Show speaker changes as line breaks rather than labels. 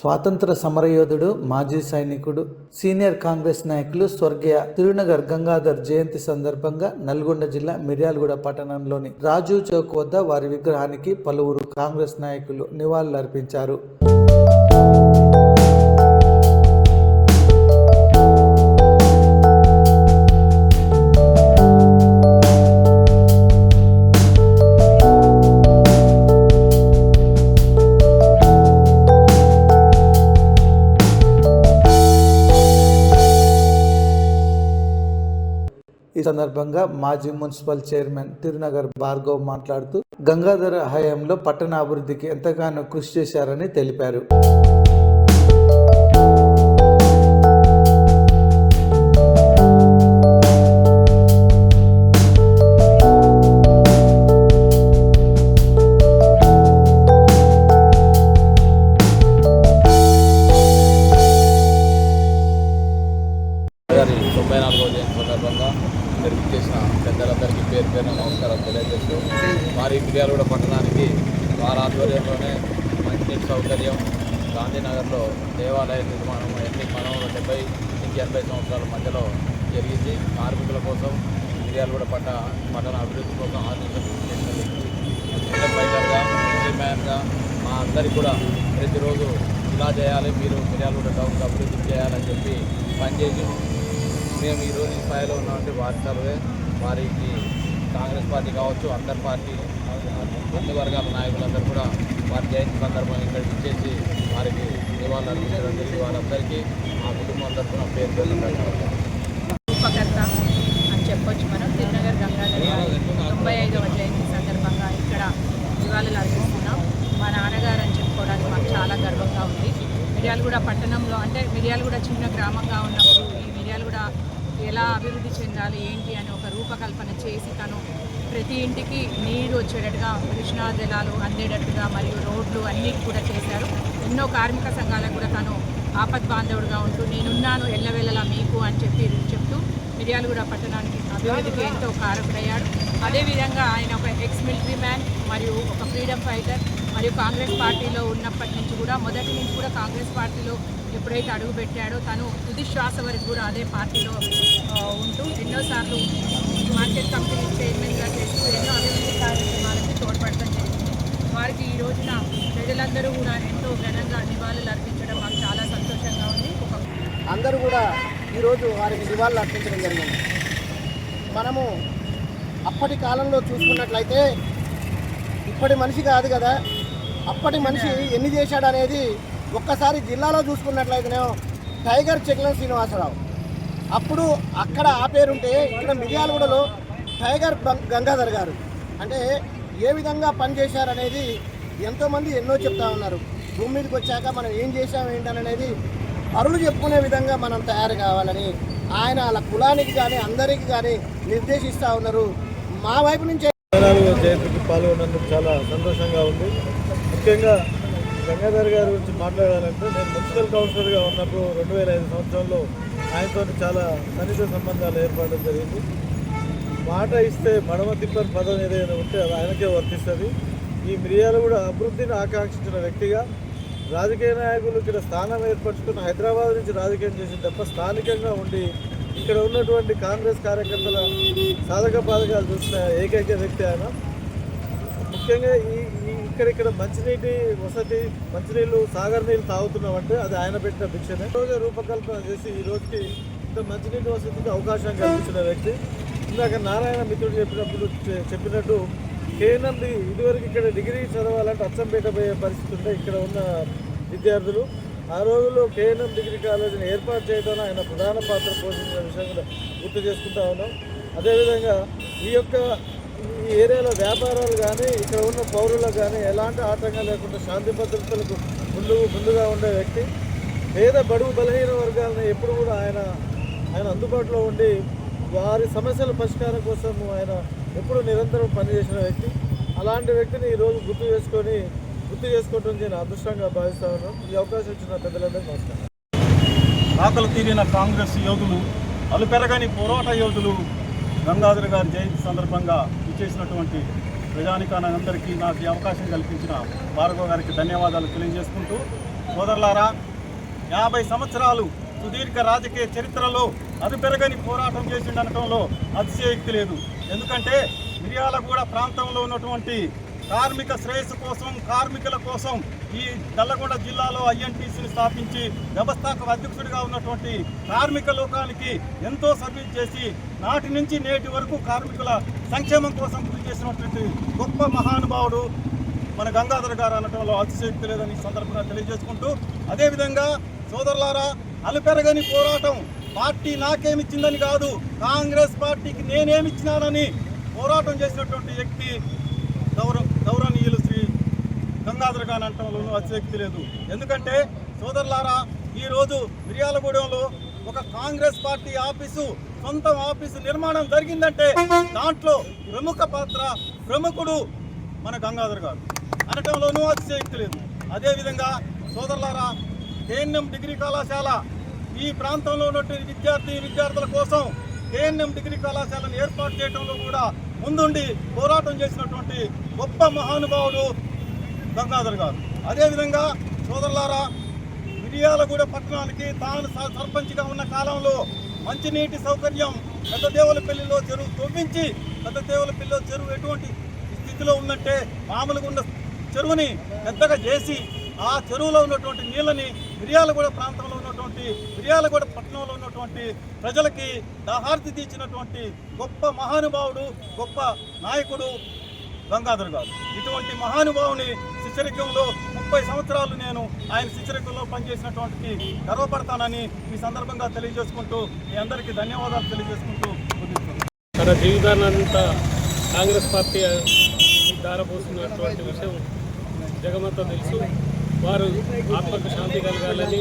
స్వాతంత్ర సమరయోధుడు మాజీ సైనికుడు సీనియర్ కాంగ్రెస్ నాయకులు స్వర్గీయ తిరునగర్ గంగాధర్ జయంతి సందర్భంగా నల్గొండ జిల్లా మిర్యాలగూడ పట్టణంలోని రాజు చౌక్ వద్ద వారి విగ్రహానికి పలువురు కాంగ్రెస్ నాయకులు నివాళులర్పించారు. ఈ సందర్భంగా మాజీ మున్సిపల్ చైర్మన్ తిరునగర్ భార్గవ్ మాట్లాడుతూ గంగాధర హయాంలో పట్టణ అభివృద్ధికి ఎంతగానో కృషి చేశారని తెలిపారు.
వారి ఆధ్వర్యంలోనే మంచినీటి సౌకర్యం గాంధీనగర్లో దేవాలయ నిర్మాణం అన్ని మనం డెబ్బై నుంచి ఎనభై సంవత్సరాల మధ్యలో జరిగింది. కార్మికుల కోసం మిర్యాలగూడ పట్ట పట్టణ అభివృద్ధి కోసం ఆదేశం ఫైటర్గా మ్యాన్గా మా అందరికి కూడా ప్రతిరోజు ఇలా చేయాలి మీరు మిర్యాలగూడ టౌన్కి అభివృద్ధి చేయాలని చెప్పి పనిచేసి మేము ఈరోజు ఈ స్థాయిలో ఉన్నామంటే వారి చదివే వారికి కాంగ్రెస్ పార్టీ కావచ్చు అందరి పార్టీ అన్ని వర్గాల నాయకులందరూ కూడా వారి జయంతి సందర్భంగా ఇక్కడికి ఇచ్చేసి వారికి నివాళులు అర్పించడం జరిగింది. వారందరికీ మా కుటుంబం తరఫున పేరు పేరు
రూపకర్త అని చెప్పొచ్చు మనం. తిరునగర్ గంగాధర్ గారి తొంభై ఐదవ జయంతి సందర్భంగా ఇక్కడ నివాళులు అర్పిస్తున్నాం. మా నాన్నగారు అని చెప్పుకోవడానికి మాకు చాలా గర్వంగా ఉంది. మిర్యాలగూడ పట్టణంలో అంటే మిర్యాలగూడ చిన్న గ్రామంగా ఉన్నప్పుడు ఈ మిర్యాలగూడ ఎలా అభివృద్ధి చెందాలి ఏంటి అని ఒక రూపకల్పన చేసి తను ప్రతి ఇంటికి నీరు వచ్చేటట్టుగా కృష్ణా జలాలు అందేటట్టుగా మరియు రోడ్లు అన్నీ కూడా చేశారు. ఎన్నో కార్మిక సంఘాలకు కూడా తను ఆపద్ బాంధవుడుగా ఉంటూ నేనున్నాను ఎల్లవెల్లలా మీకు అని చెప్పి చెప్తూ మిర్యాలగూడ పట్టణానికి అభివృద్ధికి ఎంతో కారకుడయ్యాడు. అదేవిధంగా ఆయన ఒక ఎక్స్ మిలిటరీ మ్యాన్ మరియు ఒక ఫ్రీడమ్ ఫైటర్. మరియు కాంగ్రెస్ పార్టీలో ఉన్నప్పటి నుంచి కూడా మొదటి నుంచి కూడా కాంగ్రెస్ పార్టీలో ఎప్పుడైతే అడుగు పెట్టాడో తను తుది శ్వాస వరకు కూడా అదే పార్టీలో ఉంటూ ఎన్నోసార్లు మార్కెట్ కంపెనీ చైర్మన్గా చేస్తూ ఎన్నో అభివృద్ధి కార్యక్రమాలకు తోడ్పడటం జరిగింది. వారికి ఈ రోజున ప్రజలందరూ కూడా ఎంతో ఘనంగా నివాళులు అర్పించడం మాకు చాలా సంతోషంగా ఉంది. ఒక
అందరూ కూడా ఈరోజు వారికి నివాళులు అర్పించడం జరిగింది. మనము అప్పటి కాలంలో చూసుకున్నట్లయితే ఇప్పటి మనిషి కాదు కదా. అప్పటి మనిషి ఎన్ని చేశాడు అనేది ఒక్కసారి జిల్లాలో చూసుకున్నట్లయితేనే టైగర్ చెక్లం శ్రీనివాసరావు. అప్పుడు అక్కడ ఆ పేరుంటే ఇక్కడ మిర్యాలగూడలో టైగర్ గంగాధర్ గారు. అంటే ఏ విధంగా పనిచేశారనేది ఎంతోమంది ఎన్నో చెప్తా ఉన్నారు. భూమి మీదకి వచ్చాక మనం ఏం చేశాం ఏంటనేది అరులు చెప్పుకునే విధంగా మనం తయారు కావాలని ఆయన వాళ్ళ కులానికి కానీ అందరికీ కానీ నిర్దేశిస్తూ ఉన్నారు. మా వైపు నుంచే
జయంతికి పాల్గొన్నందుకు చాలా సంతోషంగా ఉంది. ముఖ్యంగా గంగాధర్ గారి గురించి మాట్లాడాలంటే నేను మున్సిపల్ కౌన్సిలర్గా ఉన్నప్పుడు రెండు వేల ఐదు సంవత్సరంలో ఆయనతో చాలా సన్నిహిత సంబంధాలు ఏర్పడడం జరిగింది. మాట ఇస్తే మడమ తిప్పని పదం ఏదైనా ఉంటే అది ఆయనకే వర్తిస్తుంది. ఈ మిరియాలు కూడా అభివృద్ధిని ఆకాంక్షించిన వ్యక్తిగా రాజకీయ నాయకులు ఇక్కడ స్థానం ఏర్పరచుకున్న హైదరాబాద్ నుంచి రాజకీయం చేసి తప్ప స్థానికంగా ఉండి ఇక్కడ ఉన్నటువంటి కాంగ్రెస్ కార్యకర్తల సాధక బాధకాలు చూసిన ఏకైక వ్యక్తి ఆయన. ముఖ్యంగా ఈ ఈ ఇక్కడ ఇక్కడ మంచినీటి వసతి మంచినీళ్ళు సాగర్ నీళ్ళు తాగుతున్నామంటే అది ఆయన పెట్టిన భిక్షనే. రోజు రూపకల్పన చేసి ఈ రోజుకి ఇంత మంచినీటి వసతికి అవకాశం కల్పించిన వ్యక్తి. ఇందాక నారాయణ మిత్రుడు చెప్పినప్పుడు చె- చెప్పినట్టు కేనంది ఇదివరకు ఇక్కడ డిగ్రీ చదవాలంటే అచ్చంపేట పోయే పరిస్థితి ఉంటే ఇక్కడ ఉన్న విద్యార్థులు. ఆ రోజుల్లో కేఎన్ఎం డిగ్రీ కాలేజీని ఏర్పాటు చేయడంలో ఆయన ప్రధాన పాత్ర పోషించిన విషయం కూడా గుర్తు చేసుకుంటా ఉన్నాం. అదేవిధంగా ఈ యొక్క ఈ ఏరియాలో వ్యాపారాలు కానీ ఇక్కడ ఉన్న పౌరులకు కానీ ఎలాంటి ఆటంకం లేకుండా శాంతి భద్రతలకు ముందు ముందుగా ఉండే వ్యక్తి పేద బడుగు బలహీన వర్గాలను ఎప్పుడు కూడా ఆయన ఆయన అందుబాటులో ఉండి వారి సమస్యల పరిష్కారం కోసం ఆయన ఎప్పుడు నిరంతరం పనిచేసిన వ్యక్తి. అలాంటి వ్యక్తిని ఈరోజు గుర్తు చేసుకొని గుర్తు చేసుకోవడం నేను అదృష్టంగా భావిస్తా ఉన్నాను. ఈ అవకాశం ఇచ్చిన పెద్దలందరూ నమస్కారం.
ఆకలి తీరిన కాంగ్రెస్ యోధులు అలుపెరగని పోరాట యోధులు గంగాధర్ గారి జయంతి సందర్భంగా చేసినటువంటి ప్రజానికానందరికీ నాకు ఈ అవకాశం కల్పించిన భార్గవ గారికి ధన్యవాదాలు తెలియజేసుకుంటూ సోదరులారా యాభై సంవత్సరాలు సుదీర్ఘ రాజకీయ చరిత్రలో అది పెరగని పోరాటం చేసిండనటంలో అతిశయక్తి లేదు. ఎందుకంటే మిర్యాలగూడ ప్రాంతంలో ఉన్నటువంటి కార్మిక శ్రేయస్సు కోసం కార్మికుల కోసం ఈ నల్లగొండ జిల్లాలో ఐఎన్టీసీని స్థాపించి వ్యవస్థాపక అధ్యక్షుడిగా ఉన్నటువంటి కార్మిక లోకానికి ఎంతో సర్వీస్ చేసి నాటి నుంచి నేటి వరకు కార్మికుల సంక్షేమం కోసం కృషి చేసినటువంటి గొప్ప మహానుభావుడు మన గంగాధర్ గారు అనటంలో అతిశక్తి లేదని సందర్భంగా తెలియజేసుకుంటూ అదేవిధంగా సోదరులారా అలుపెరగని పోరాటం పార్టీ నాకేమిచ్చిందని కాదు కాంగ్రెస్ పార్టీకి నేనేమిచ్చినానని పోరాటం చేసినటువంటి వ్యక్తి గౌరవ గంగాధర్ గారు అనటంలోనూ అతిశక్తి లేదు. ఎందుకంటే సోదరులారా ఈరోజు మిర్యాలగూడెంలో ఒక కాంగ్రెస్ పార్టీ ఆఫీసు సొంత ఆఫీసు నిర్మాణం జరిగిందంటే దాంట్లో ప్రముఖ పాత్ర ప్రముఖుడు మన గంగాధర్ గారు. అనటంలోనూ అతిశయక్తి లేదు. అదేవిధంగా సోదరులారా కేఎన్ఎం డిగ్రీ కళాశాల ఈ ప్రాంతంలో ఉన్నటువంటి విద్యార్థి విద్యార్థుల కోసం కేఎన్ఎం డిగ్రీ కళాశాలను ఏర్పాటు చేయడంలో కూడా ముందుండి పోరాటం చేసినటువంటి గొప్ప మహానుభావుడు గంగాధర్ గారు. అదేవిధంగా సోదరులారా మిరియాలగూడ పట్టణానికి తాను సర్పంచ్గా ఉన్న కాలంలో మంచినీటి సౌకర్యం పెద్ద దేవులపల్లిలో చెరువు తవ్వించి పెద్ద దేవులపల్లిలో చెరువు ఎటువంటి స్థితిలో ఉందంటే మామూలుగా ఉన్న చెరువుని పెద్దగా చేసి ఆ చెరువులో ఉన్నటువంటి నీళ్ళని మిరియాలగూడ ప్రాంతంలో ఉన్నటువంటి మిరియాలగూడ పట్టణంలో ఉన్నటువంటి ప్రజలకి దాహార్తి తీర్చినటువంటి గొప్ప మహానుభావుడు గొప్ప నాయకుడు గంగాధర్ గారు. ఇటువంటి మహానుభావుని శిశరికంలో ముప్పై సంవత్సరాలు నేను ఆయన శిశరికంలో పనిచేసినటువంటి గర్వపడతానని ఈ సందర్భంగా తెలియజేసుకుంటూ మీ అందరికీ ధన్యవాదాలు తెలియజేసుకుంటూ
తన జీవితాన్నంతా కాంగ్రెస్ పార్టీ దారపోసినటువంటి విషయం జగమంతా తెలుసు. వారు ఆత్మకు శాంతి కలగాలని